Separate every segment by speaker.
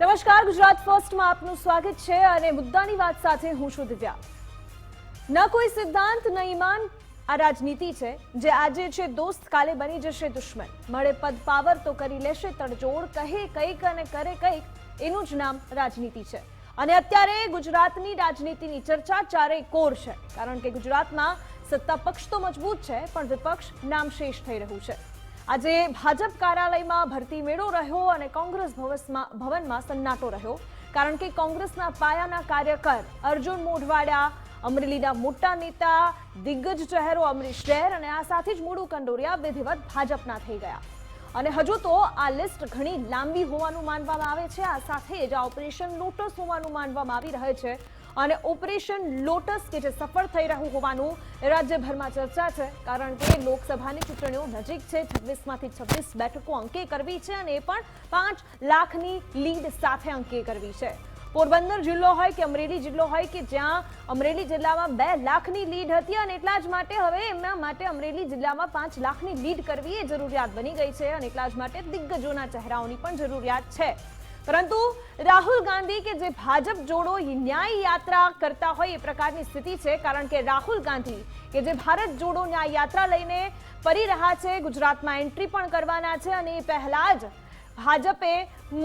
Speaker 1: નમસ્કાર, ગુજરાત ફર્સ્ટમાં આપનું સ્વાગત છે અને મુદ્દાની વાત સાથે હું છું દિવ્યા. ન કોઈ સિદ્ધાંત, ન ઈમાન આ રાજનીતિ છે, જે આજે છે દોસ્ત કાલે બની જશે દુશ્મન. મળે પદ, પાવર તો કરી લેશે તડજોડ, કહે કંઈક અને કરે કંઈક, એનું જ નામ રાજનીતિ છે. અને અત્યારે ગુજરાતની રાજનીતિની ચર્ચા ચારેય કોર છે, કારણ કે ગુજરાતમાં સત્તા પક્ષ તો મજબૂત છે, પણ વિપક્ષ નામશેષ થઈ રહ્યું છે. આજે ભાજપ કાર્યાલયમાં ભરતી મેળો રહ્યો અને કોંગ્રેસ ભવસમાં- ભવનમાં સન્નાટો રહ્યો. કારણ કે કોંગ્રેસના પાયાના કાર્યકર અર્જુન મોઢવાડિયા, અમરેલીના મોટા નેતા, દિગ્ગજ ચહેરો અમરીશ શહેર અને આ સાથે જ મુડુ કંડોરિયા વિધિવત ભાજપના થઈ ગયા. અને હજુ તો આ લિસ્ટ ઘણી લાંબી હોવાનું માનવામાં આવે છે. આ સાથે જ આ ઓપરેશન લોટસ હોવાનું માનવામાં આવી રહે છે. અને ઓપરેશન લોટસ કે જે સફળ થઈ રહ્યું હોવાનું રાજ્યભરમાં ચર્ચા છે, કારણ કે લોકસભાની ચૂંટણીઓ નજીક છે, છવ્વીસમાંથી છવ્વીસ બેઠકો અંકે કરવી છે અને એ પણ પાંચ લાખની લીડ સાથે અંકે કરવી છે. પોરબંદર જિલ્લો હોય કે અમરેલી જિલ્લો હોય કે જ્યાં અમરેલી જિલ્લામાં બે લાખની લીડ હતી અને એટલા જ માટે હવે એમના માટે અમરેલી જિલ્લામાં પાંચ લાખની લીડ કરવી એ જરૂરિયાત બની ગઈ છે અને એટલા જ માટે દિગ્ગજોના ચહેરાઓની પણ જરૂરિયાત છે. પરંતુ રાહુલ ગાંધી કે જે ભાજપ જોડો ન્યાય યાત્રા કરતા હોય એ પ્રકારની સ્થિતિ છે, કારણ કે રાહુલ ગાંધી કે જે ભારત જોડો ન્યાય યાત્રા લઈને ફરી રહ્યા છે, ગુજરાતમાં એન્ટ્રી પણ કરવાના છે અને એ પહેલા જ ભાજપે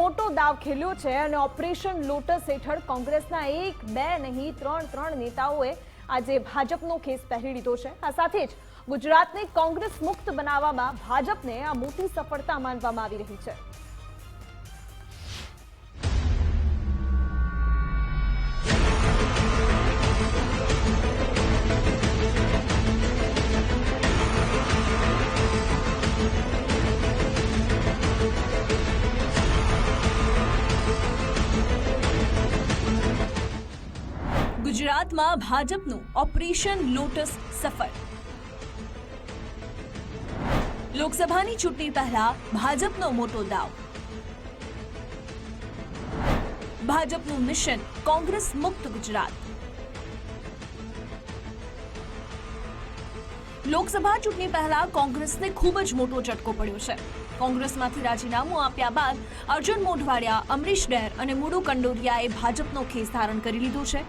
Speaker 1: મોટો દાવ ખેલ્યો છે અને ઓપરેશન લોટસ હેઠળ કોંગ્રેસના એક, બે નહીં, ત્રણ ત્રણ નેતાઓએ આજે ભાજપનો કેસ પહેરી લીધો છે. આ સાથે જ ગુજરાતને કોંગ્રેસ મુક્ત બનાવવામાં ભાજપને આ મોટી સફળતા માનવામાં આવી રહી છે. ગુજરાતમાં ભાજપનું ઓપરેશન લોટસ સફળ લોકસભાની ચૂંટણી પહેલા ભાજપનો મોટો દાવ. ભાજપનું મિશન કોંગ્રેસ મુક્ત ગુજરાત. લોકસભા ચૂંટણી પહેલા કોંગ્રેસને ખૂબ જ મોટો ઝટકો પડ્યો છે. કોંગ્રેસમાંથી રાજીનામું આપ્યા બાદ અર્જુન મોઢવાડિયા, અમરીશ ડેર અને મુડુ કંડોરિયાએ ભાજપનો ખેસ ધારણ કરી લીધો છે.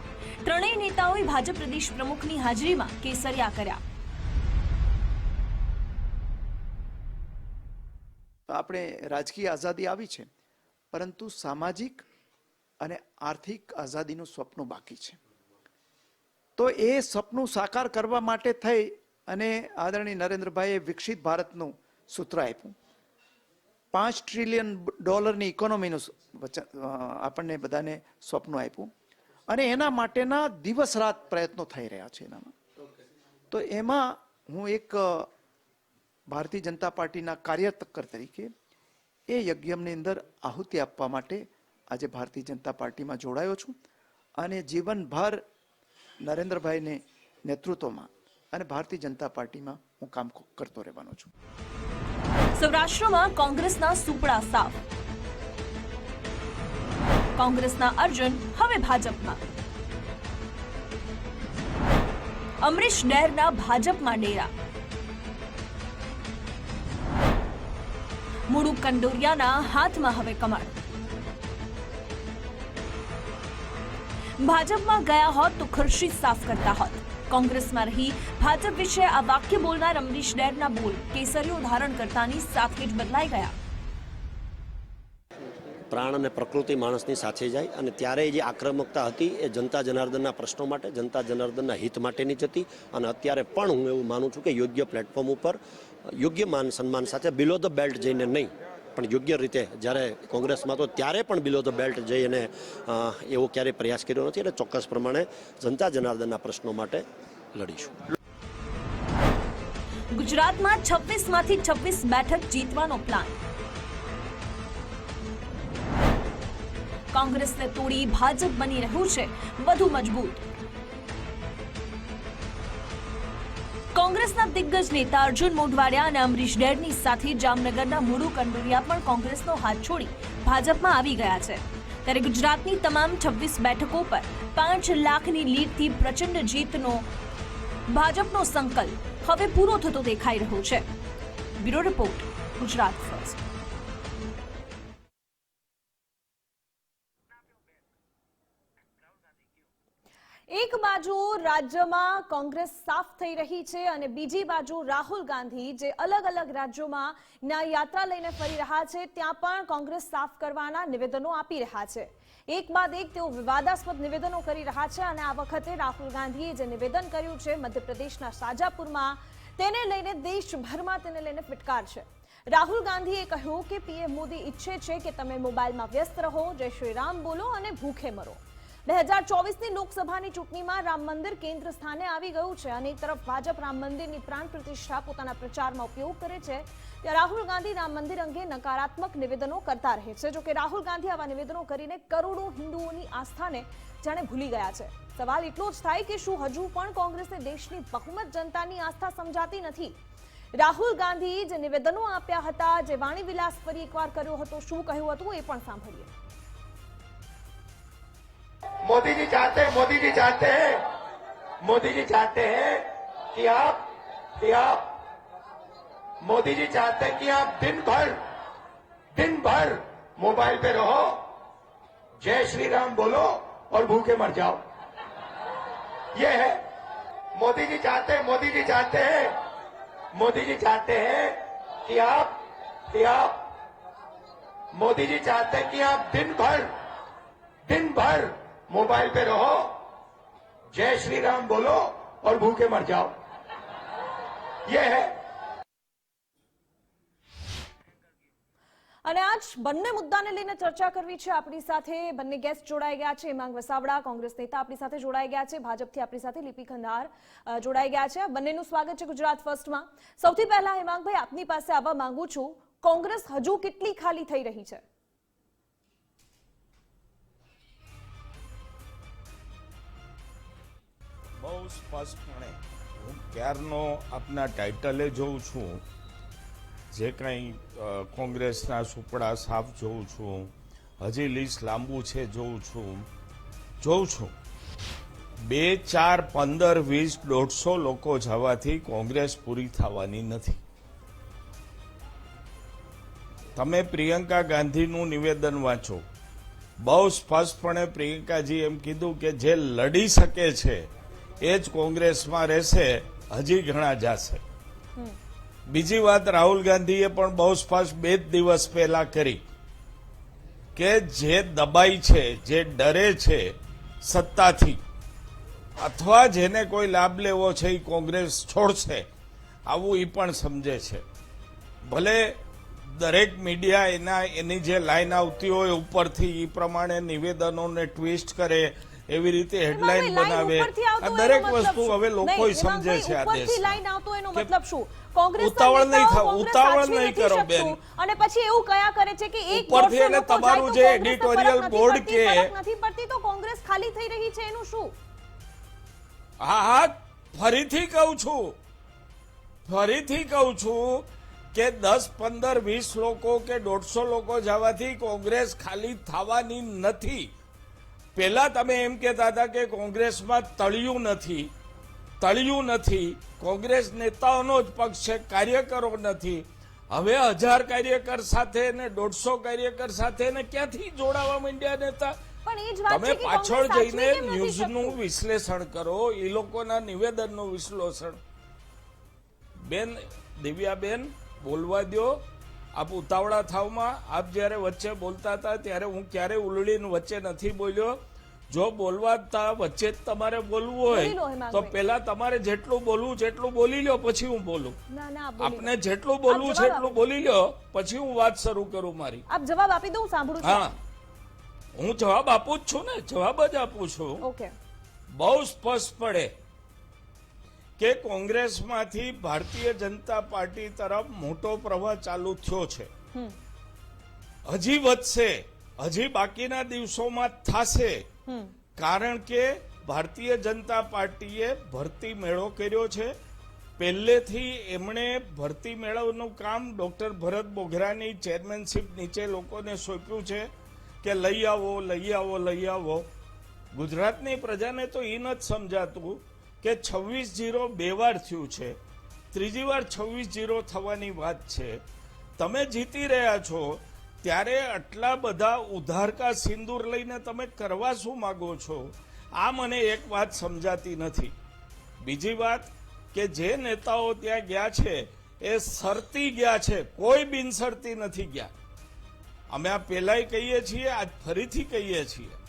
Speaker 1: ત્રણેય નેતાઓએ ભાજપ પ્રદેશ પ્રમુખની હાજરીમાં કેસરિયા કર્યા.
Speaker 2: આપણે રાજકીય આઝાદી આવી છે, પરંતુ સામાજિક અને આર્થિક આઝાદીનું સ્વપ્ન બાકી છે. તો એ સપનું સાકાર કરવા માટે થઈ અને આદરણીય નરેન્દ્રભાઈએ વિકસિત ભારતનું સૂત્ર આપ્યું. પાંચ ટ્રિલિયન ડોલરની ઇકોનોમીનું આપણને બધાને સ્વપ્ન આપ્યું. અને એના માટેના દિવસ રાત પ્રયત્નો થઈ રહ્યા છે એનામાં. તો એમાં હું એક ભારતીય જનતા પાર્ટીના કાર્યકર તરીકે એ યજ્ઞની અંદર આહુતિ આપવા માટે આજે ભારતીય જનતા પાર્ટીમાં જોડાયો છું અને જીવનભર નરેન્દ્રભાઈને નેતૃત્વમાં અને ભારતીય જનતા પાર્ટીમાં હું કામ કરતો રહેવાનો છું.
Speaker 1: સૌરાષ્ટ્રમાં કોંગ્રેસના સુપડા સાફ. કોંગ્રેસના અર્જુન, હવે ભાજપમાં અમરીશ ડેરના ભાજપમાં ડેરા. મુડુ કંડોરિયાના હાથમાં હવે કમળ. ભાજપમાં ગયા હોત તો ખુરશી સાફ કરતા હોત. કોંગ્રેસમાં રહી ભાજપ વિશે આ વાક્ય બોલનાર અમરીશ ડેરના બોલ કેસરીઓ ધારણ કરતાની સાથે જ બદલાઈ ગયા.
Speaker 3: પ્રાણ અને પ્રકૃતિ માણસની સાથે જાય અને ત્યારે જે આક્રમકતા હતી એ જનતા જનાર્દનના પ્રશ્નો માટે, જનતા જનાર્દનના હિત માટેની જ હતી અને અત્યારે પણ હું એવું માનું છું કે યોગ્ય પ્લેટફોર્મ ઉપર, યોગ્ય માન સન્માન સાથે બિલો ધ બેલ્ટ જઈને નહીં, પણ યોગ્ય રીતે જ્યારે કોંગ્રેસમાં તો ત્યારે પણ બિલો ધ બેલ્ટ જઈ અને એવો ક્યારેય પ્રયાસ કર્યો નથી અને ચોક્કસ પ્રમાણે જનતા જનાર્દનના પ્રશ્નો માટે લડીશું.
Speaker 1: ગુજરાતમાં છવ્વીસમાંથી છવ્વીસ બેઠક જીતવાનો પ્લાન કોંગ્રેસને તોડી ભાજપ બની રહ્યું છે. વધુ મજબૂત. કોંગ્રેસના દિગ્ગજ નેતા અર્જુન મોઢવાડિયા અને અમરીશ ડેરની સાથે જામનગરના મુડુ કંડોરિયા પણ કોંગ્રેસનો હાથ છોડી ભાજપમાં આવી ગયા છે. ત્યારે ગુજરાતની તમામ છવ્વીસ બેઠકો પર પાંચ લાખની લીડથી પ્રચંડ જીતનો ભાજપનો સંકલ્પ હવે પૂરો થતો દેખાઈ રહ્યો છે. બ્યુરો રિપોર્ટ, ગુજરાત એક બાજુ રાજ્યમાં કોંગ્રેસ સાફ થઈ રહી છે અને બીજી બાજુ રાહુલ ગાંધી જે અલગ અલગ રાજ્યોમાં ન્યાય યાત્રા લઈને ફરી રહ્યા છે, ત્યાં પણ કોંગ્રેસ સાફ કરવાના નિવેદનો આપી રહ્યા છે. એક બાદ એક તેઓ વિવાદાસ્પદ નિવેદનો કરી રહ્યા છે અને આ વખતે રાહુલ ગાંધીએ જે નિવેદન કર્યું છે, મધ્યપ્રદેશના શાજાપુરમાં, તેને લઈને દેશભરમાં તેને લઈને ફિટકાર છે. રાહુલ ગાંધીએ કહ્યું કે, પીએમ મોદી ઈચ્છે છે કે તમે મોબાઈલમાં વ્યસ્ત રહો, જય શ્રી રામ બોલો અને ભૂખે મરો. બે હજાર ચોવીસની લોકસભાની ચૂંટણીમાં રામ મંદિર કેન્દ્ર સ્થાને આવી ગયું છે. અને એક તરફ ભાજપ રામ મંદિરની પ્રાણ પ્રતિષ્ઠા પોતાના પ્રચારમાં ઉપયોગ કરે છે. ત્યાં રાહુલ ગાંધી રામ મંદિર અંગે નકારાત્મક નિવેદનો કરતા રહે છે. જોકે રાહુલ ગાંધી આવા નિવેદનો કરીને કરોડો હિન્દુઓની આસ્થાને જાણે ભૂલી ગયા છે. સવાલ એટલો જ થાય કે શું હજુ પણ કોંગ્રેસને દેશની બહુમત જનતાની આસ્થા સમજાતી નથી? રાહુલ ગાંધી જે નિવેદનો આપ્યા હતા, જે વાણી વિલાસ ફરી એકવાર કર્યો હતો, શું કહ્યું હતું એ પણ સાંભળીએ.
Speaker 4: मोदी जी चाहते हैं, मोदी जी चाहते हैं, मोदी जी चाहते हैं कि आप कि आप, मोदी जी चाहते हैं कि आप दिन भर दिन भर मोबाइल पे रहो, जय श्री राम बोलो और भूखे मर जाओ। ये है। मोदी जी चाहते हैं, मोदी जी चाहते हैं, मोदी जी चाहते हैं कि आप कि आप, मोदी जी चाहते हैं कि आप दिन भर दिन भर मोबाइल पे रहो जय श्री राम बोलो और भूखे मर जाओ ये है
Speaker 1: અને આજ બંને મુદ્દાને લઈને ચર્ચા કરવી છે આપણી સાથે બંને ગેસ્ટ જોડાઈ ગયા છે હેમાંગ વસાવડા કોંગ્રેસ નેતા આપણી સાથે જોડાઈ ગયા છે ભાજપથી આપણી સાથે લિપી ખંડાર અ, જોડાઈ ગયા છે બંનેનું સ્વાગત છે ગુજરાત ફર્સ્ટમાં સૌથી પહેલા હેમાંગભાઈ આપની પાસે આવવા માંગુ છું કોંગ્રેસ હજુ કેટલી ખાલી થઈ રહી છે
Speaker 5: બહુ સ્પષ્ટપણે હું ક્યારનો આપના ટાઇટલે જોઉં છું, જે કંઈ કોંગ્રેસના સુપડા સાફ જોઉં છું, હજી લિસ્ટ લાંબુ છે જોઉં છું જોઉં છું. બે, ચાર, પંદર, વીસ, દોઢસો લોકો જવાથી કોંગ્રેસ પૂરી થવાની નથી. તમે પ્રિયંકા ગાંધીનું નિવેદન વાંચો. બહુ સ્પષ્ટપણે પ્રિયંકાજી એમ કીધું કે જે લડી શકે છે એ જ કોંગ્રેસમાં રહેશે, હજી ઘણા જાશે. બીજી વાત, રાહુલ ગાંધીએ પણ બહુ સ્પષ્ટ બે જ દિવસ પહેલા કરી કે જે દબાઈ છે, જે ડરે છે, સત્તાથી, અથવા જેને કોઈ લાભ લેવો છે એ કોંગ્રેસ છોડશે, આવું એ પણ સમજે છે. ભલે દરેક મીડિયા એના, એની જે લાઈન આવતી હોય ઉપરથી એ પ્રમાણે નિવેદનોને ટ્વિસ્ટ કરે એવી રીતે હેડલાઇન બનાવે. આ દરેક વસ્તુ હવે લોકો સમજે છે આ
Speaker 1: દેશ લાઈન આવતો એનો મતલબ શું? કોંગ્રેસ
Speaker 5: ઉતાવળ નહીં થાવ, ઉતાવળ નહીં કરો, બેન.
Speaker 1: અને પછી એવું કયા કરે છે કે એક
Speaker 5: ઉપરથી
Speaker 1: અને
Speaker 5: તમારું જે એડિટોરિયલ
Speaker 1: પડતી,
Speaker 5: કે-
Speaker 1: નથી પડતી તો કોંગ્રેસ ખાલી થઈ રહી છે એનું શું?
Speaker 5: હા હા ફરીથી કહું છું. ફરીથી કહું છું કે દસ પંદર વીસ લોકો કે દોઢસો લોકો જવાથી કોંગ્રેસ ખાલી થવાની નથી. પહેલા તમે એમ કહેતા હતા કે કોંગ્રેસમાં તળિયું નથી. તળિયું નથી. કોંગ્રેસ નેતાઓનો જ પક્ષ છે કાર્યકરો નથી. હવે હજાર કાર્યકર સાથે ને દોઢસો કાર્યકર સાથે ને ક્યાંથી જોડાવા માંડ્યા નેતા? તમે પાછળ જઈને ન્યૂઝનું વિશ્લેષણ કરો એ લોકોના નિવેદનનું વિશ્લેષણ. બેન દિવ્યાબેન બોલવા દ્યો. આપ ઉતાવળા થાવમાં આપ જ્યારે વચ્ચે બોલતા હતા ત્યારે હું ક્યારે ઉલળીને વચ્ચે નથી બોલ્યો. જો બોલવા તા વચ્ચે જ તમારે બોલવું હોય તો પેલા તમારે જેટલું બોલવું છે એટલું બોલી લો પછી હું બોલી. આપને જેટલું બોલવું છે એટલું બોલી લો પછી હું વાત શરૂ કરું મારી.
Speaker 1: આપ જવાબ આપી દઉં સાંભળું
Speaker 5: હા. હું જવાબ આપું જ છું ને જવાબ જ આપું છું.
Speaker 1: ઓકે.
Speaker 5: બહુ સ્પષ્ટ પડે. કે કોંગ્રેસમાંથી ભારતીય જનતા પાર્ટી તરફ મોટો પ્રવાહ ચાલુ થયો છે. હજી વધશે હજી બાકીના દિવસોમાં થશે. કારણ કે ભારતીય જનતા પાર્ટીએ ભરતી મેળો કર્યો છે. પહેલેથી એમણે ભરતી મેળવનું કામ ડોક્ટર ભરત બોઘરાની ચેરમેનશીપ નીચે લોકોને સોંપ્યું છે કે લઈ આવો લઈ આવો લઈ આવો. ગુજરાતની પ્રજાને તો એ નથી સમજાતું કે છવ્વીસ જીરો બે વાર થયું છે. ત્રીજી વાર છવ્વીસ જીરો થવાની વાત છે. તમે જીતી રહ્યા છો, ત્યારે આટલા બધા ઉધારકા સિંદૂર લઈને તમે કરવા શું માગો છો? આ મને એક વાત સમજાતી નથી. બીજી વાત કે જે નેતાઓ ત્યાં ગયા છે, એ સરતી ગયા છે, કોઈ બિનસરતી નથી ગયા. અમે આ પહેલાંય કહીએ છીએ, આજ ફરીથી કહીએ છીએ.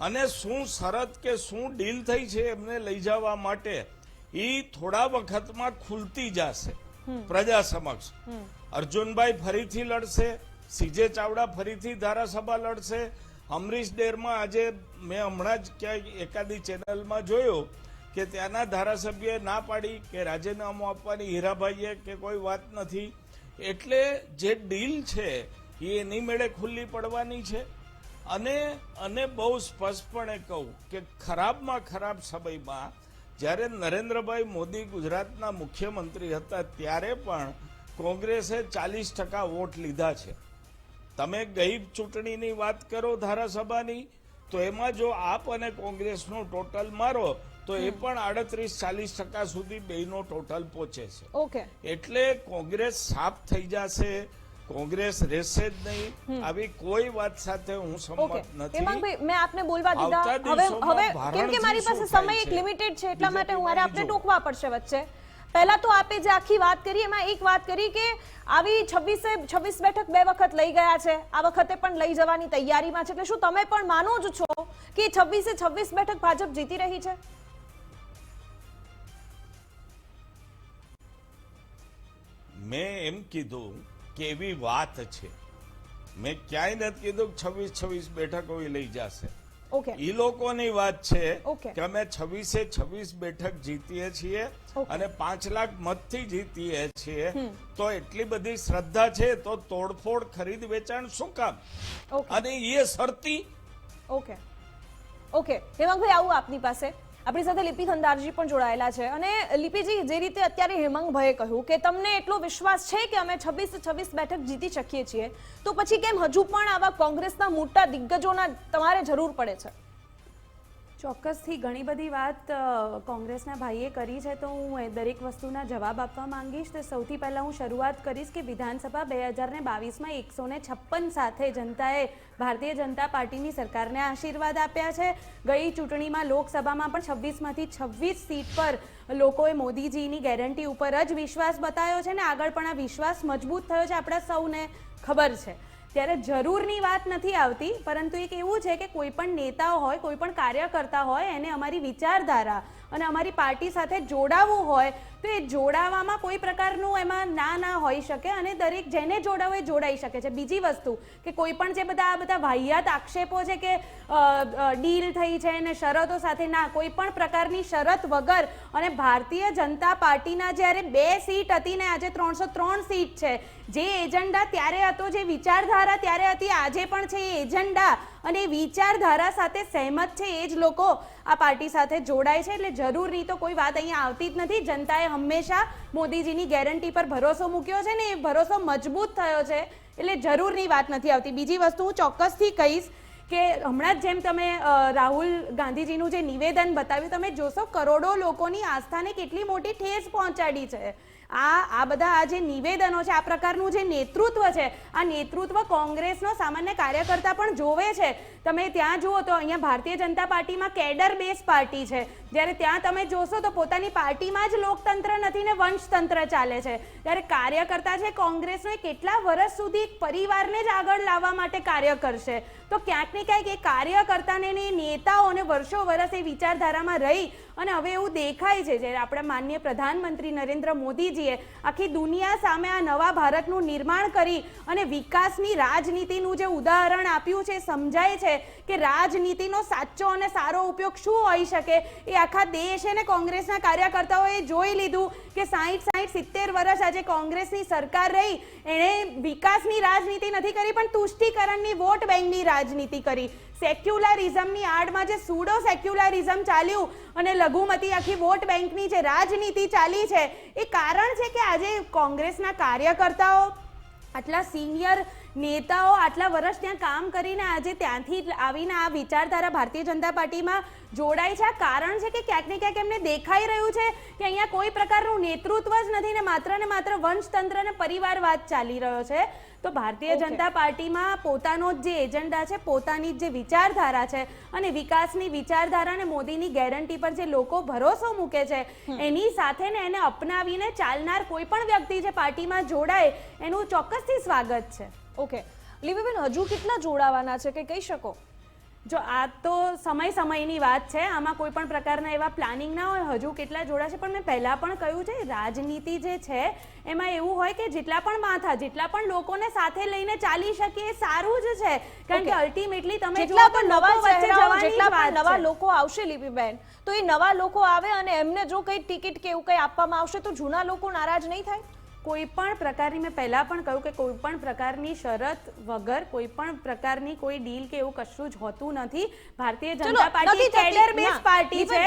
Speaker 5: અને શું શરત કે શું ડીલ થઈ છે એમને લઈ જવા માટે એ થોડા વખતમાં ખુલતી જશે. પ્રજા સમક્ષ. અર્જુનભાઈ ફરીથી લડશે સીજે ચાવડા ફરીથી ધારાસભા લડશે. અમરીશ ડેરમાં આજે મેં હમણાં જ ક્યાંય એકાદી ચેનલમાં જોયું કે ત્યાંના ધારાસભ્યએ ના પાડી કે રાજીનામું આપવાની હીરાભાઈએ કે કોઈ વાત નથી. એટલે જે ડીલ છે એ એની મેળે ખુલ્લી પડવાની છે. અને અને બહુ સ્પષ્ટપણે કહું કે ખરાબમાં ખરાબ સમયમાં જ્યારે નરેન્દ્રભાઈ મોદી ગુજરાતના મુખ્યમંત્રી હતા ત્યારે પણ કોંગ્રેસે ચાલીસ ટકા વોટ લીધા છે. તમે ગઈ ચૂંટણીની વાત કરો ધારાસભાની તો એમાં જો આપ અને કોંગ્રેસનો ટોટલ મારો તો એ પણ આડત્રીસ ચાલીસ ટકા સુધી બેનો ટોટલ પહોંચે છે.
Speaker 1: ઓકે.
Speaker 5: એટલે કોંગ્રેસ સાફ થઈ જશે કોંગ્રેસ રહેશે જ નહીં. આવી કોઈ વાત સાથે હું સંમત નથી.
Speaker 1: હેમાંગભાઈ મેં આપને બોલવા દીધા. હવે હવે કેમ કે મારી પાસે સમય એક લિમિટેડ છે એટલા માટે હું મારે આપને ટોકવા પડશે વચ્ચે. પહેલા તો આપે જે આખી વાત કરી એમાં એક વાત કરી કે આવી છવ્વીસે છવ્વીસ બેઠક બે વખત લઈ ગયા છે. આ વખતે પણ લઈ જવાની તૈયારીમાં છે. એટલે શું તમે પણ માનો જ છો કે છવ્વીસે છવ્વીસ બેઠક ભાજપ જીતી રહી છે?
Speaker 5: મેં એમ કીધું કે એવી વાત છે. મેં ક્યાંય નથી કીધું છવ્વીસ છવ્વીસ બેઠકો એ લઈ જશે. એ લોકોની વાત છે કે અમે છવ્વીસે છવ્વીસ બેઠક જીતીએ છીએ અને પાંચ લાખ મતથી જીતીએ છીએ. તો એટલી બધી શ્રદ્ધા છે તો તોડફોડ ખરીદ વેચાણ શું કામ? અને એ શરતી?
Speaker 1: ઓકે. ઓકે. હેમાંગભાઈ આવું આપની પાસે? આપણી સાથે લિપિ ખંદારજી પણ જોડાયેલા છે. અને લિપિજી, જે રીતે અત્યારે હેમંગભાઈએ કહ્યું કે તમને એટલો વિશ્વાસ છે કે અમે છવ્વીસ છવ્વીસ બેઠક જીતી શકીએ છીએ, તો પછી કેમ હજુ પણ આવા કોંગ્રેસના મોટા દિગ્ગજોના તમારે જરૂર પડે છે?
Speaker 6: ચોક્કસથી ઘણી બધી વાત કોંગ્રેસના ભાઈએ કરી છે તો હું એ દરેક વસ્તુના જવાબ આપવા માંગીશ. તો સૌથી પહેલાં હું શરૂઆત કરીશ કે વિધાનસભા બે હજાર ને બાવીસમાં એકસો ને છપ્પન સાથે જનતાએ ભારતીય જનતા પાર્ટીની સરકારને આશીર્વાદ આપ્યા છે. ગઈ ચૂંટણીમાં લોકસભામાં પણ છવ્વીસમાંથી છવ્વીસ સીટ પર લોકોએ મોદીજીની ગેરંટી ઉપર જ વિશ્વાસ બતાવ્યો છે ને આગળ પણ આ વિશ્વાસ મજબૂત થયો છે. આપણા સૌને ખબર છે. ત્યારે જરૂરની વાત નથી આવતી, પરંતુ એક એવું છે કે કોઈ પણ નેતાઓ હોય, કોઈ પણ કાર્યકર્તા હોય, એને અમારી વિચારધારા અને અમારી પાર્ટી સાથે જોડાવવું હોય તો એ જોડાવામાં કોઈ પ્રકારનું એમાં ના ના હોઈ શકે અને દરેક જેને જોડાવો જોડાઈ શકે છે. બીજી વસ્તુ કે કોઈ પણ જે બધા આ બધા વાહિયાત આક્ષેપો છે કે ડીલ થઈ છે અને શરતો સાથે ના, કોઈ પણ પ્રકારની શરત વગર અને ભારતીય જનતા પાર્ટીના જ્યારે બે સીટ હતી ને આજે ત્રણસો ત્રણ સીટ છે, જે એજન્ડા ત્યારે હતો, જે વિચારધારા ત્યારે હતી, આજે પણ છે એ એજન્ડા. અને વિચારધારા સાથે સહેમત છે, એ જ લોકો આ પાર્ટી સાથે જોડાય છે. એટલે જરૂરની તો કોઈ વાત અહીંયા આવતી જ નથી. જનતાએ હંમેશા મોદીજીની ગેરંટી પર ભરોસો મૂક્યો છે ને એ ભરોસો મજબૂત થયો છે. એટલે જરૂરની વાત નથી આવતી. બીજી વસ્તુ હું ચોક્કસથી કહીશ કે હમણાં જ જેમ તમે રાહુલ ગાંધીજીનું જે નિવેદન બતાવ્યું, તમે જોશો કરોડો લોકોની આસ્થાને કેટલી મોટી ઠેસ પહોંચાડી છે. આ આ બધા આ જે નિવેદનો છે, આ પ્રકારનું જે નેતૃત્વ છે, આ નેતૃત્વ કોંગ્રેસનો સામાન્ય કાર્યકર્તા પણ જોવે છે. તમે ત્યાં જુઓ તો અહીંયા ભારતીય જનતા પાર્ટીમાં કેડર બેઝ પાર્ટી છે. જ્યારે ત્યાં તમે જોશો તો પોતાની પાર્ટીમાં જ લોકતંત્ર નથી ને વંશતંત્ર ચાલે છે. ત્યારે કાર્યકર્તા છે કોંગ્રેસનો કેટલા વર્ષ સુધી પરિવારને જ આગળ લાવવા માટે કાર્ય કરશે? તો ક્યાંક ને ક્યાંક એ કાર્યકર્તાને નેતાઓને વર્ષો વર્ષ એ વિચારધારામાં રહી અને હવે એવું દેખાય છે. જ્યારે આપણા માન્ય પ્રધાનમંત્રી નરેન્દ્ર મોદીજીએ આખી દુનિયા સામે આ નવા ભારતનું નિર્માણ કરી અને વિકાસની રાજનીતિનું જે ઉદાહરણ આપ્યું છે, સમજાય છે કે રાજનીતિનો સાચો અને સારો ઉપયોગ શું હોઈ શકે? એ આખા દેશ અને કોંગ્રેસના કાર્યકર્તાઓએ જોઈ લીધું કે સાહીઠ સાહીઠ, સિત્તેર વર્ષ આજે કોંગ્રેસની સરકાર રહી. એણે વિકાસની રાજનીતિ નથી કરી, પણ તુષ્ટિકરણની વોટ બેંકની રાજનીતિ કરી. સેક્યુલરિઝમની આડમાં જે સુડો સેક્યુલરિઝમ ચાલ્યું અને લઘુમતી આખી વોટ બેંકની જે રાજનીતિ ચાલી છે, એ કારણ છે કે આજે કોંગ્રેસના કાર્યકર્તાઓ, આટલા સિનિયર નેતાઓ આટલા વર્ષ ત્યાં કામ કરીને આજે ત્યાંથી આવીને આ વિચારધારા ભારતીય જનતા પાર્ટીમાં જોડાય છે. આ કારણ છે કે ક્યાંક ને ક્યાંક એમને દેખાઈ રહ્યું છે કે અહીંયા કોઈ પ્રકારનું નેતૃત્વ જ નથી ને માત્ર ને માત્ર વંશતંત્ર અને પરિવારવાદ ચાલી રહ્યો છે. તો ભારતીય જનતા પાર્ટીમાં પોતાનો જ જે એજન્ડા છે પોતાની જ જે વિચારધારા છે અને વિકાસની વિચારધારા અને મોદીની ગેરંટી પર જે લોકો ભરોસો મૂકે છે એની સાથે ને એને અપનાવીને ચાલનાર કોઈ પણ વ્યક્તિ જે પાર્ટીમાં જોડાય એનું ચોક્કસથી સ્વાગત છે.
Speaker 1: ઓકે લીબીબેન હજુ કેટલા જોડાવાના છે? કે કહી શકો?
Speaker 6: જો આ તો સમય સમયની વાત છે. આમાં કોઈ પણ પ્રકારના એવા પ્લાનિંગ ના હોય હજુ કેટલા જોડાશે પણ મેં પહેલાં પણ કહ્યું છે રાજનીતિ જે છે એમાં એવું હોય કે જેટલા પણ માથા જેટલા પણ લોકોને સાથે લઈને ચાલી શકીએ એ સારું જ છે. કારણ કે અલ્ટિમેટલી તમે
Speaker 1: જેટલા પણ નવા
Speaker 6: વચ્ચે
Speaker 1: જેટલા પણ નવા લોકો આવશે લીપીબેન તો એ નવા લોકો આવે અને એમને જો કંઈ ટિકિટ કે એવું કંઈ આપવામાં આવશે તો જૂના લોકો નારાજ નહીં થાય?
Speaker 6: કોઈ પણ પ્રકારની મેં પહેલાં પણ કહ્યું કે કોઈ પણ પ્રકારની શરત વગર કોઈ પણ પ્રકારની કોઈ ડીલ કે એવું કશું જ હોતું નથી.
Speaker 1: Bharatiya Janata
Speaker 6: Party cadre
Speaker 1: base
Speaker 6: party છે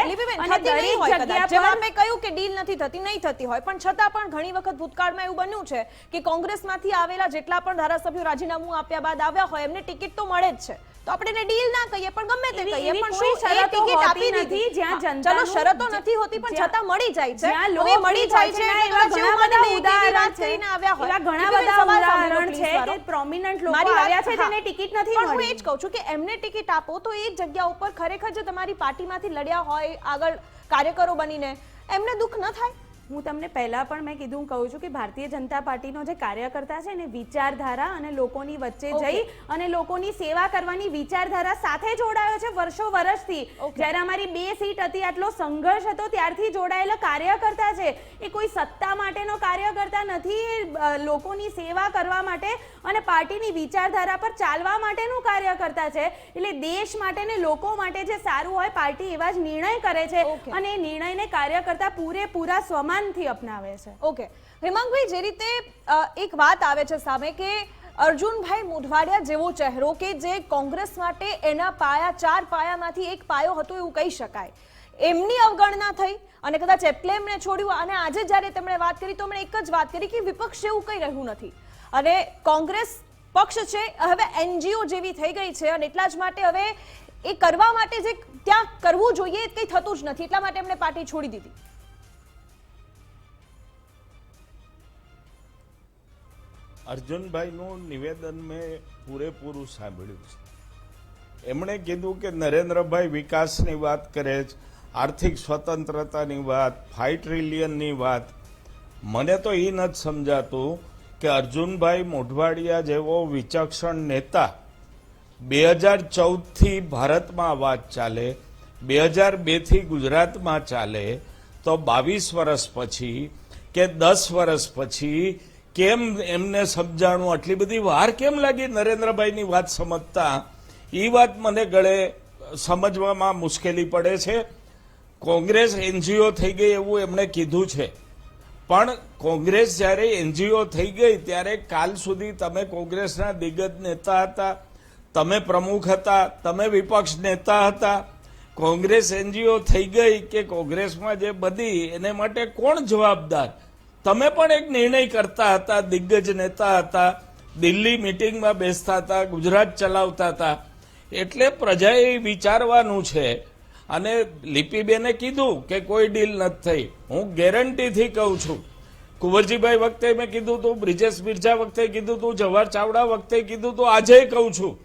Speaker 6: અને દરેક જગ્યા પર
Speaker 1: આપે કહ્યું કે ડીલ નથી થતી નહીં થતી હોય. પણ છતાં પણ ઘણી વખત ભૂતકાળમાં એવું બન્યું છે કે કોંગ્રેસમાંથી આવેલા જેટલા પણ ધારાસભ્યો રાજીનામું આપ્યા બાદ આવ્યા હોય એમને ટિકિટ તો મળે જ છે. તો આપણે એને ડીલ ના કહીએ પણ ગમે તે કહીએ પણ શું એ ટિકિટ આપી
Speaker 6: નથી.
Speaker 1: દીધી
Speaker 6: જ્યાં જનતા
Speaker 1: ચલો શરતો નથી હોતી પણ છતાં મળી જાય છે. હવે મળી જાય છે
Speaker 6: એવા ઘણા બધા ઉદાહરણ છે.
Speaker 1: કરીને આવ્યા હોય.
Speaker 6: એવા ઘણા બધા ઉદાહરણ છે. કે પ્રોમિનન્ટ લોકો આવ્યા છે જેને ટિકિટ નથી
Speaker 1: પણ હું એ જ કહું છું કે એમને ટિકિટ આપો તો એ જગ્યા ઉપર ખરેખર જે તમારી પાર્ટીમાંથી લડ્યા હોય આગળ કાર્યકરો બનીને એમને દુઃખ ન થાય?
Speaker 6: હું તમને પહેલાં પણ મેં કીધું કહું છું કે ભારતીય જનતા પાર્ટીનો જે કાર્યકર્તા છે ને વિચારધારા અને લોકોની વચ્ચે જઈ અને લોકોની સેવા કરવાની વિચારધારા સાથે જોડાયો છે વર્ષો વર્ષથી. જ્યારે અમારી બે સીટ હતી આટલો સંઘર્ષ હતો ત્યારથી જોડાયેલો કાર્યકર્તા છે. એ કોઈ સત્તા માટેનો કાર્યકર્તા નથી એ લોકોની સેવા કરવા માટે અને પાર્ટીની વિચારધારા પર ચાલવા માટેનું કાર્યકર્તા છે. એટલે દેશ માટે ને લોકો માટે જે સારું હોય પાર્ટી એવા જ નિર્ણય કરે છે. અને એ નિર્ણયને કાર્યકર્તા પૂરેપૂરા સ્વમાનથી અપનાવે છે.
Speaker 1: ઓકે હેમાંગભાઈ, જે રીતે એક વાત આવે છે સામે કે અર્જુનભાઈ મોઢવાડિયા જેવો ચહેરો કે જે કોંગ્રેસ માટે એના પાયા, ચાર પાયામાંથી એક પાયો હતો એવું કહી શકાય. એમની અવગણના થઈ અને કદાચ એટલે એમણે છોડ્યું. અને આજે જ્યારે તેમણે વાત કરી તો એમણે એક જ વાત કરી કે વિપક્ષ એવું કંઈ રહ્યું નથી. અને કોંગ્રેસ પક્ષ છે, હવે એનજીઓ જેવી થઈ ગઈ છે અને એટલા જ માટે હવે એ કરવા માટે જે ત્યાં કરવું જોઈએ કંઈ થતું જ નથી. એટલા માટે એમણે પાર્ટી છોડી દીધી.
Speaker 5: અર્જુનભાઈનું નિવેદન મેં પૂરેપૂરું સાંભળ્યું છે. એમણે કીધું કે નરેન્દ્રભાઈ વિકાસની વાત કરે છે, આર્થિક સ્વતંત્રતાની વાત, ફાઈવ ટ્રિલિયનની વાત. મને તો એ નથી સમજાતું કે અર્જુનભાઈ મોઢવાડિયા જેવો વિચક્ષણ નેતા બે હજાર ચૌદથી ભારતમાં વાત ચાલે, બે હજાર બેથી ગુજરાતમાં ચાલે, તો બાવીસ વર્ષ પછી કે દસ વર્ષ પછી કેમ એમને સમજાણું? આટલી બધી વાર કેમ લાગી નરેન્દ્રભાઈની વાત સમજતા? એ વાત મને ગળે સમજવામાં મુશ્કેલી પડે છે. કોંગ્રેસ એનજીઓ થઈ ગઈ એવું એમણે કીધું છે. પણ કોંગ્રેસ જ્યારે એનજીઓ થઈ ગઈ, ત્યારે કાલ સુધી તમે કોંગ્રેસના દિગ્ગજ નેતા હતા, તમે પ્રમુખ હતા, તમે વિપક્ષ નેતા હતા. કોંગ્રેસ એનજીઓ થઈ ગઈ કે કોંગ્રેસમાં જે બધી, એને માટે કોણ જવાબદાર? તમે પણ એક નિર્ણય કરતા હતા, દિગ્ગજ નેતા હતા, દિલ્હી મિટિંગમાં બેસતા હતા, ગુજરાત ચલાવતા હતા. એટલે પ્રજાએ વિચારવાનું છે. અને લિપિબેને કીધું કે કોઈ ડીલ નથી થઈ. હું ગેરંટીથી કહું છું. કુંવરજીભાઈ વખતે મેં કીધું તું, બ્રિજેશ મિર્ઝા વખતે કીધું તું જવાહર ચાવડા વખતે કીધું તું, આજે કહું છું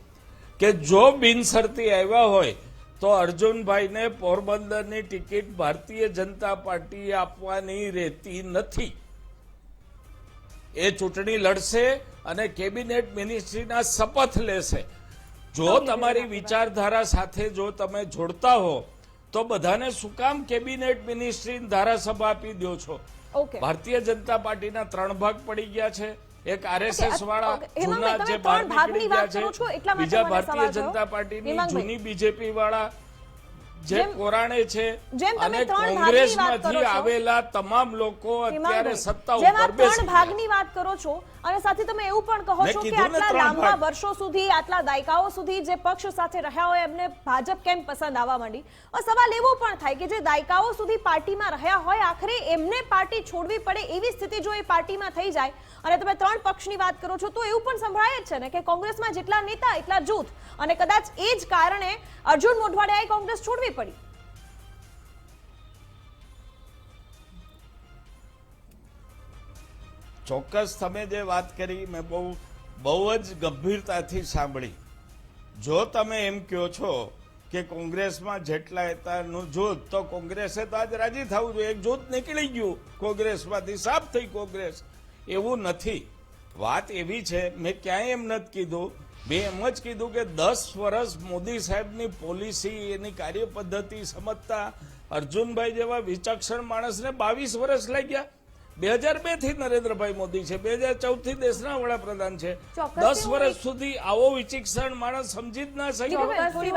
Speaker 5: કે જો બિનસરતી આવ્યા હોય, તો અર્જુનભાઈને પોરબંદરની ટિકિટ ભારતીય જનતા પાર્ટી આપવાની રહેતી નથી. એ ચૂંટણી લડશે અને કેબિનેટ મિનિસ્ટ્રીના શપથ લેશે. જો તમારી વિચારધારા સાથે જો તમે જોડતા હો તો બધાને શું કામ કેબિનેટ મિનિસ્ટ્રી ધારાસભા આપી દો છો? ભારતીય જનતા પાર્ટીના ત્રણ ભાગ પડી ગયા છે. એક આરએસએસ વાળા જૂના જે બહાર નીકળી ગયા
Speaker 1: છે
Speaker 5: બીજા ભારતીય જનતા પાર્ટીની. જૂની બીજેપી વાળા જે કોરાણે છે
Speaker 1: જેમ તમે
Speaker 5: અને
Speaker 1: ત્રણ ભાગની વાત
Speaker 5: કોંગ્રેસમાંથી
Speaker 1: કરો છો.
Speaker 5: આવેલા તમામ લોકો અત્યારે સત્તા
Speaker 1: જેમ
Speaker 5: ઉપર
Speaker 1: આપ ત્રણ ભાગની વાત કરો છો અને સાથે તમે એવું પણ કહો છો કે આટલા લાંબા વર્ષો સુધી આટલા દાયકાઓ સુધી જે પક્ષ સાથે રહ્યા હોય એમને ભાજપ કેમ પસંદ આવવા માંડી? સવાલ એવો પણ થાય કે જે દાયકાઓ સુધી પાર્ટીમાં રહ્યા હોય આખરે એમને પાર્ટી છોડવી પડે એવી સ્થિતિ જો એ પાર્ટીમાં થઈ જાય અને તમે ત્રણ પક્ષની વાત કરો છો તો એવું પણ સંભળાય જ છે ને કે કોંગ્રેસમાં જેટલા નેતા એટલા જૂથ. અને કદાચ એ જ કારણે અર્જુન મોઢવાડિયાએ કોંગ્રેસ છોડવી પડી.
Speaker 5: ચોક્કસ તમે જે વાત કરી, મેં બહુ બહુ જ ગંભીરતાથી સાંભળી. જો તમે એમ કહો છો કે કોંગ્રેસમાં જેટલા નેતાનું જૂથ, તો કોંગ્રેસે તો આજ રાજી થવું જોઈએ. એક જૂથ નીકળી ગયું, કોંગ્રેસમાંથી સાફ થઈ કોંગ્રેસ. એવું નથી. વાત એવી છે, મેં ક્યાંય એમ નથી કીધું મેં એમ જ કીધું કે દસ વર્ષ મોદી સાહેબની પોલિસી એની કાર્ય પદ્ધતિ સમજતા અર્જુનભાઈ જેવા વિચક્ષણ માણસને બાવીસ વર્ષ લાગ્યા. બે હજાર બેથી નરેન્દ્રભાઈ મોદી છે બે હજાર ચૌદથી દેશના વડાપ્રધાન છે. દસ વર્ષ સુધી આવો વિચિક્ષણ માણસ સમજી જ ના શક્યો.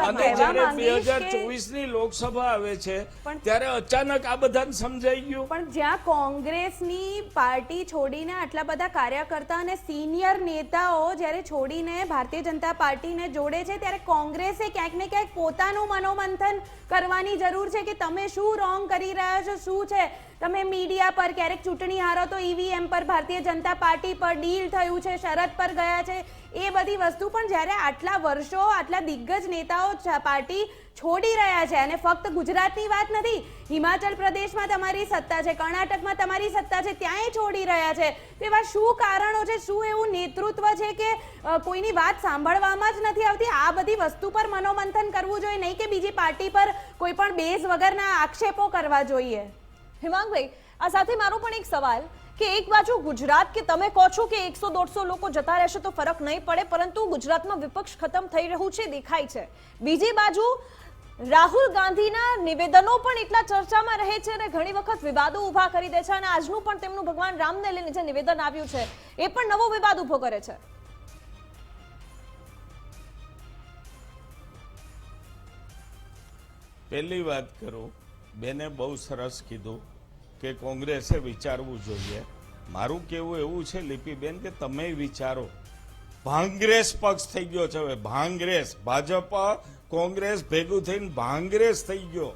Speaker 5: અને જયારે બે હજાર ચોવીસની લોકસભા આવે છે ત્યારે અચાનક આ બધાને સમજાઈ ગયું.
Speaker 6: પણ જ્યાં કોંગ્રેસની પાર્ટી છોડીને આટલા બધા કાર્યકર્તા અને સિનિયર નેતાઓ જ્યારે છોડીને ભારતીય જનતા પાર્ટીને જોડે છે ત્યારે કોંગ્રેસે ક્યાંક ને ક્યાંક પોતાનું મનોમંથન કરવાની જરૂર છે કે તમે શું રોંગ કરી રહ્યા છો શું છે? તમે મીડિયા પર ક્યારેક ચૂંટણી હારો તો ઈવીએમ પર ભારતીય જનતા પાર્ટી પર ડીલ થયું છે, શરદ પર ગયા છે. એ બધી વસ્તુ પણ જ્યારે આટલા વર્ષો, આટલા દિગ્ગજ નેતાઓ પાર્ટી છોડી રહ્યા છે અને ફક્ત ગુજરાતની વાત નથી, હિમાચલ પ્રદેશમાં તમારી સત્તા છે, કર્ણાટકમાં તમારી સત્તા છે, ત્યાંય છોડી રહ્યા છે. તેવા શું કારણો છે, શું એવું નેતૃત્વ છે કે કોઈની વાત સાંભળવામાં જ નથી આવતી? આ બધી વસ્તુ પર મનોમંથન કરવું જોઈએ, નહીં કે બીજી પાર્ટી પર કોઈ પણ બેઝ વગરના આક્ષેપો કરવા જોઈએ.
Speaker 1: હિમાંગભાઈ, આ સાથે મારો પણ એક સવાલ કે એક બાજુ ગુજરાત કે તમે કહો છો કે એકસો દોઢસો લોકો જતા રહેશે તો ફરક નહીં પડે, પરંતુ ગુજરાતમાં વિપક્ષ ખતમ થઈ રહ્યું છે, દેખાય છે. બીજી બાજુ, રાહુલ ગાંધીના નિવેદનો પણ એટલા ચર્ચામાં રહે છે અને ઘણી વખત વિવાદો ઊભા કરી દે છે અને આજનું પણ તેમનું ભગવાન રામને લઈને જે નિવેદન આવ્યું છે, એ પણ નવો વિવાદ ઊભો કરે છે.
Speaker 5: પહેલી વાત કરું, બેને બહુ સરસ કીધું. કે કોંગ્રેસે વિચારવું જોઈએ. મારું કેવું એવું છે, લિપિબેન, કે તમે વિચારો. ભાંગ્રેસ પક્ષ થઈ ગયો છે હવે. ભાંગ્રેસ. ભાજપ, કોંગ્રેસ ભેગું થઈને ભાંગ્રેસ થઈ ગયો.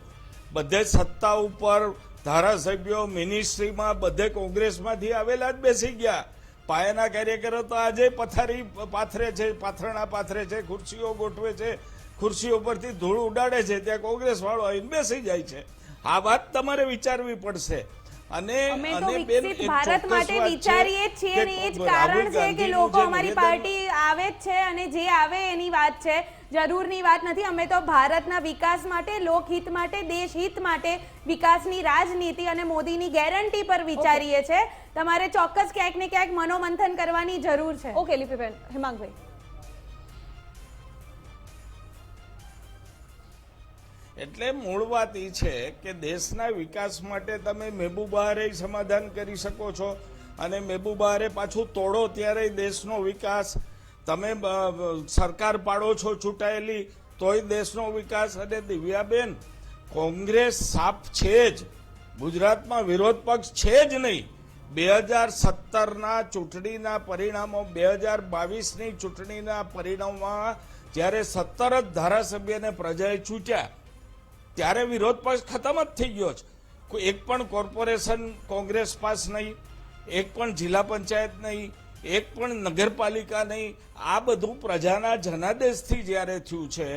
Speaker 5: બધે સત્તા ઉપર ધારાસભ્યો, મિનિસ્ટ્રીમાં બધે કોંગ્રેસમાંથી આવેલા જ બેસી ગયા. પાયાના કાર્યકરો તો આજે પથારી પાથરે છે, પાથરણા પાથરે છે, ખુરશીઓ ગોઠવે છે, ખુરશીઓ પરથી ધૂળ ઉડાડે છે. ત્યાં કોંગ્રેસ વાળો આવીને બેસી જાય છે. આ વાત તમારે વિચારવી પડશે. અને અને બેન
Speaker 6: ભારત માટે વિચારીએ છીએ
Speaker 5: કે
Speaker 6: અને એ જ કારણ છે કે લોકો અમારી પાર્ટી આવે જ છે અને જે આવે એની વાત છે. જરૂરની વાત નથી. અમે તો ભારતના વિકાસ માટે લોકહિત માટે દેશહિત માટે વિકાસની રાજનીતિ અને મોદીની ગેરંટી પર વિચારીએ છે તમારે ચોક્કસ ક્યાંક ને ક્યાંક મનોમંથન કરવાની જરૂર છે.
Speaker 1: ઓકે લિપિબેન હિમાંગભાઈ.
Speaker 5: એટલે મૂળ વાત એ છે કે દેશના વિકાસ માટે તમે મેબુબારે સમાધાન કરી શકો છો અને મેબુબારે પાછું તોડો ત્યારે દેશનો વિકાસ. તમે સરકાર પાડો છો ચૂંટાયેલી, તોય દેશનો વિકાસ. અને દિવ્યાબેન, કોંગ્રેસ સાફ છે જ. ગુજરાતમાં વિરોધ પક્ષ છે જ નહીં. બે હજાર સત્તરના ચૂંટણીના પરિણામો, બે હજાર બાવીસની ચૂંટણીના પરિણામમાં જ્યારે સત્તર જ ધારાસભ્યને પ્રજાએ ચૂંટ્યા ત્યારે વિરોધ પક્ષ ખતમ જ થઈ ગયો છે. એક પણ કોર્પોરેશન કોંગ્રેસ પાસ નહીં એક પણ જિલ્લા પંચાયત નહીં એક પણ નગરપાલિકા નહીં આ બધું પ્રજાના જનાદેશથી જ્યારે થયું છે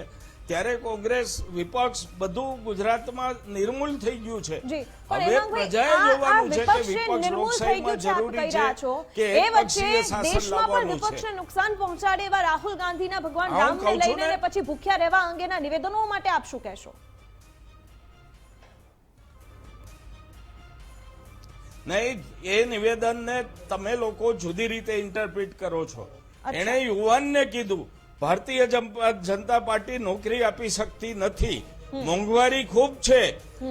Speaker 5: ત્યારે કોંગ્રેસ વિપક્ષ બધું ગુજરાતમાં નિર્મૂલ થઈ ગયું છે. હવે પ્રજાએ જોવાનું છે કે
Speaker 1: વિપક્ષ
Speaker 5: લોકશાહીમાં જરૂરી
Speaker 1: છો.
Speaker 5: કે
Speaker 1: એ વચ્ચે દેશમાં પણ વિપક્ષને નુકસાન પહોંચાડે એવા રાહુલ ગાંધીના ભગવાન રામને લઈને પછી ભૂખ્યા રહેવા અંગેના નિવેદનો માટે આપ શું કહેશો?
Speaker 5: નહીં એ નિવેદનને તમે લોકો જુદી રીતે ઇન્ટરપ્રિટ કરો છો. એણે યુવાનને કીધું ભારતીય જનતા પાર્ટી નોકરી આપી શકતી નથી. મોંઘવારી ખૂબ છે.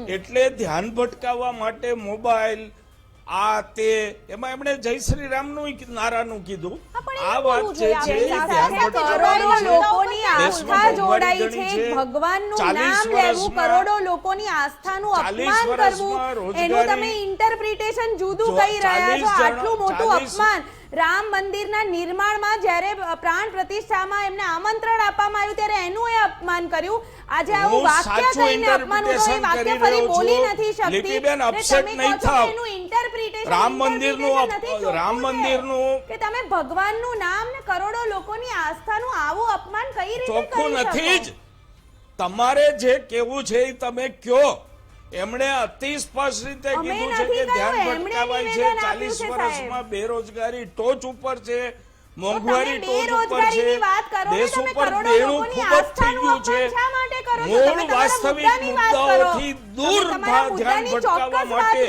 Speaker 5: એટલે ધ્યાન ભટકાવવા માટે મોબાઈલ આ તે એમાં એમણે જય શ્રી રામનું નારાનું કીધું આ વાત જે છે
Speaker 1: કરોડો
Speaker 6: લોકોની આસ્થા જોડાઈ છે. ભગવાનનું નામ લેવું કરોડો લોકોની આસ્થાનું અપમાન કરવું એનું તમે ઇન્ટરપ્રિટેશન જુદું કહી રહ્યા છો આટલું મોટું
Speaker 5: 40
Speaker 6: અપમાન રામ મંદિરના નિર્માણમાં જ્યારે પ્રાણ પ્રતિષ્ઠામાં એમને આમંત્રણ આપવામાં આવ્યું ત્યારે એનું એ અપમાન કર્યું. આજે આવું વાક્ય કહીને અપમાન હું એ વાક્ય ફરી બોલી નથી શકતી.
Speaker 5: લિપિબેન
Speaker 6: ને તમે
Speaker 5: નહીં
Speaker 6: કહો છો. એનું ઇન્ટરપ્રિટેશન
Speaker 5: રામ મંદિરનું રામ મંદિરનું-
Speaker 6: કે તમે ભગવાનનું નામ ને કરોડો લોકોની આસ્થાનું આવું અપમાન કઈ રીતે કરી શકો?
Speaker 5: નથી જ. તમારે જે કેવું છે એ તમે કયો એમણે અતિ સ્પષ્ટ રીતે કીધું છે કે ધ્યાન ભટકાવાય છે. ચાલીસ વર્ષમાં બેરોજગારી ટોચ ઉપર છે. મોંઘવારી ટોચ ઉપર છે. દેશ ઉપર દેણું ખૂબ જ થઈ ગયું છે? મૂળ વાસ્તવિક મુદ્દાઓથી દૂર ધ્યાન ભટકાવવા માટે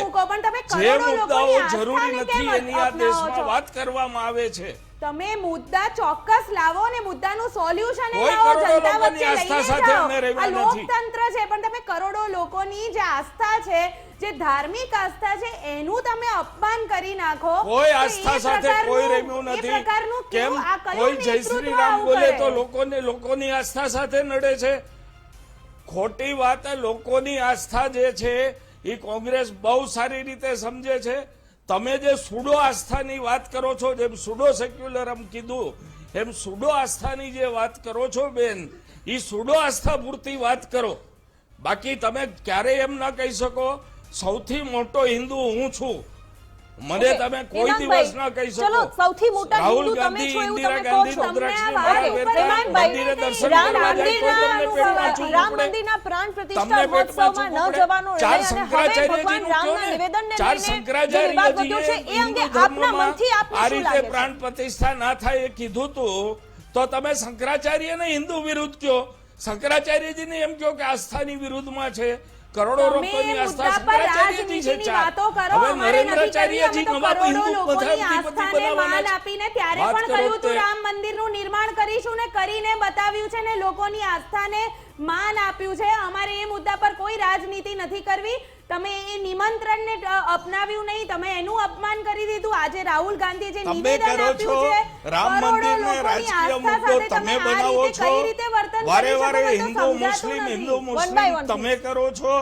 Speaker 5: જે મુદ્દાઓ જરૂરી નથી એની આ દેશમાં વાત કરવામાં આવે છે.
Speaker 6: તમે મુદ્દા ચોક્કસ લાવો ને મુદ્દાનું સોલ્યુશન લાવો જનતા વચ્ચે લઈને જાઓ. આ લોકતંત્ર છે પણ તમે કરોડો લોકોની જે આસ્થા છે જે ધાર્મિક આસ્થા છે એનું તમે અપમાન કરી નાખો.
Speaker 5: કોઈ આસ્થા સાથે કોઈ રહ્યું
Speaker 6: એ
Speaker 5: નથી.
Speaker 6: પ્રકારનું
Speaker 5: કેમ? કોઈ જય શ્રી રામ બોલે તો લોકોને લોકોની આસ્થા સાથે નડે છે. ખોટી વાત લોકોની આસ્થા જે છે એ કોંગ્રેસ બહુ સારી રીતે સમજે છે. તમે જે સુડો આસ્થાની વાત કરો છો, જેમ સુડો સેક્યુલર એમ કીધું, એમ સુડો આસ્થાની જે વાત કરો છો બેન એ સુડો આસ્થા પૂરતી વાત કરો. બાકી તમે ક્યારેય એમ ન કહી શકો, સૌથી મોટો હિન્દુ હું છું. મને તમે કોઈ દિવસ ના કહી શકો.
Speaker 1: ચલો, સૌથી મોટા
Speaker 5: રાહુલ
Speaker 1: હિન્દુ તમે છો એવું તમે કહો છો.
Speaker 6: તમને આ
Speaker 1: રામ મંદિરના પ્રાણ પ્રતિષ્ઠા મહોત્સવમાં ન જવાનો નિર્ણય અને ભગવાન રામના નિવેદનને
Speaker 5: ચાર
Speaker 1: લઈને જે વિવાદ વધ્યો છે એ અંગે
Speaker 5: હિન્દુ
Speaker 1: આપના મનથી આપને શું લાગે
Speaker 5: પ્રાણ પ્રતિષ્ઠા ના થાય એ કીધું તું તો તમે શંકરાચાર્યને હિન્દુ વિરુદ્ધ કયો? શંકરાચાર્યજીને એમ કહો કે આસ્થાની વિરુદ્ધમાં છે? કરોડો લોકોની આસ્થા શંકરાચાર્યજી છે
Speaker 6: રાજનીતિની
Speaker 5: ચાર.
Speaker 6: વાતો કરો
Speaker 5: હવે. નરેન્દ્રાચાર્યજી
Speaker 6: કરોડો લોકોની આસ્થાને
Speaker 5: માલ
Speaker 6: આપીને ત્યારે પણ કહ્યું હતું રામ મંદિરનું નિર્માણ કરીશું ને કરીને બતાવ્યું છે ને લોકોની આસ્થાને માન આપ્યું છે. અમારે એ મુદ્દા પર કોઈ રાજનીતિ નથી કરવી. તમે એ નિમંત્રણને અપનાવ્યું નહીં. તમે એનું અપમાન કરી દીધું. આજે રાહુલ ગાંધીએ જે નિવેદન આપ્યું છે
Speaker 5: રામ મંદિરને રાજકીય મુદ્દો તમે બનાવો છો.
Speaker 6: કઈ રીતે
Speaker 5: વારે વારે હિન્દુ મુસ્લિમ હિન્દુ મુસ્લિમ તમે કરો છો.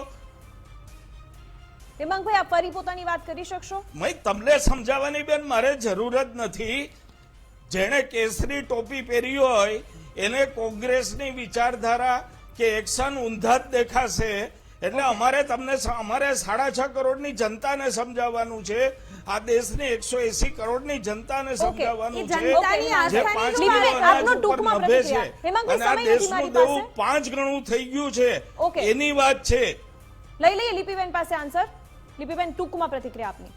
Speaker 1: હેમાંગભાઈ આપ ફરી પોતાની વાત કરી શકશો?
Speaker 5: મેં તમને સમજાવવાની બેન મારે જરૂર જ નથી. જેણે કેસરી ટોપી પહેરી હોય એને કોંગ્રેસની વિચારધારા કે એક્શન ઊંધા જ દેખાશે. એટલે અમારે તમને અમારે સાડા છ કરોડની જનતાને સમજાવવાનું છે. આ દેશની એકસો એસી કરોડની જનતાને સમજાવવાનું છે. જે પાંચ કિલો અનાજ છે. અને આ દેશનું દેવું પાંચ ગણું થઈ ગયું છે. એની વાત છે.
Speaker 1: લઈ લઈએ લિપિબેન પાસે આન્સર. લિપિબેન ટૂંકમાં પ્રતિક્રિયા આપની.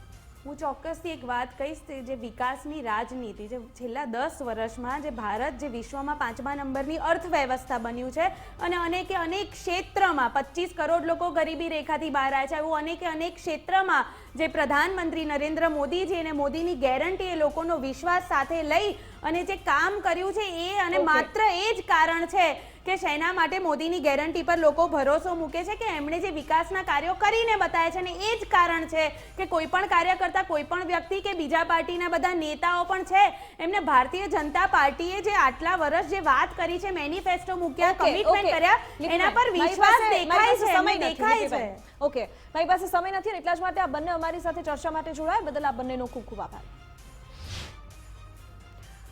Speaker 6: હું ચોક્કસથી એક વાત કહીશ જે વિકાસની રાજનીતિ જે છેલ્લા દસ વર્ષમાં જે ભારત જે વિશ્વમાં પાંચમા નંબરની અર્થવ્યવસ્થા બન્યું છે અને અનેકે અનેક ક્ષેત્રમાં પચીસ કરોડ લોકો ગરીબી રેખાથી બહાર આવ્યા છે એવું અનેકે અનેક ક્ષેત્રમાં જે પ્રધાનમંત્રી નરેન્દ્ર મોદીજી અને મોદીની ગેરંટી એ લોકોનો વિશ્વાસ સાથે લઈ અને જે કામ કર્યું છે એ અને માત્ર એ જ કારણ છે કે શેના માટે મોદીની ગેરંટી પર લોકો ભરોસો મૂકે છે કે એમણે જે વિકાસના કાર્યો કરીને બતાવ્યા છે અને એ જ કારણ છે કે કોઈ પણ કાર્ય કરતા કોઈ પણ વ્યક્તિ કે બીજા પાર્ટીના બધા નેતાઓ પણ છે. એમને ભારતીય જનતા પાર્ટીએ જે આટલા વર્ષ જે વાત કરી છે મેનિફેસ્ટો મૂક્યા કમિટમેન્ટ કર્યા એના પર વિશ્વાસ દેખાય છે
Speaker 1: સમય
Speaker 6: દેખાય છે.
Speaker 1: ઓકે મારી પાસે સમય નથી એટલા જ માટે આ બંને અમારી સાથે ચર્ચા માટે જોડાયા. બદલ આ બંનેનો ખૂબ ખૂબ આભાર.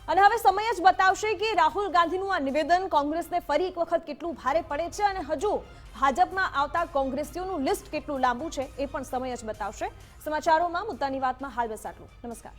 Speaker 1: અને હવે સમય જ બતાવશે કે રાહુલ ગાંધીનું આ નિવેદન કોંગ્રેસને ફરી એક વખત કેટલું ભારે પડે છે અને હજુ ભાજપમાં આવતા કોંગ્રેસીઓનું લિસ્ટ કેટલું લાંબુ છે એ પણ સમય જ બતાવશે. સમાચારોમાં મુદ્દાની વાતમાં હાલ બસ આટલું. નમસ્કાર.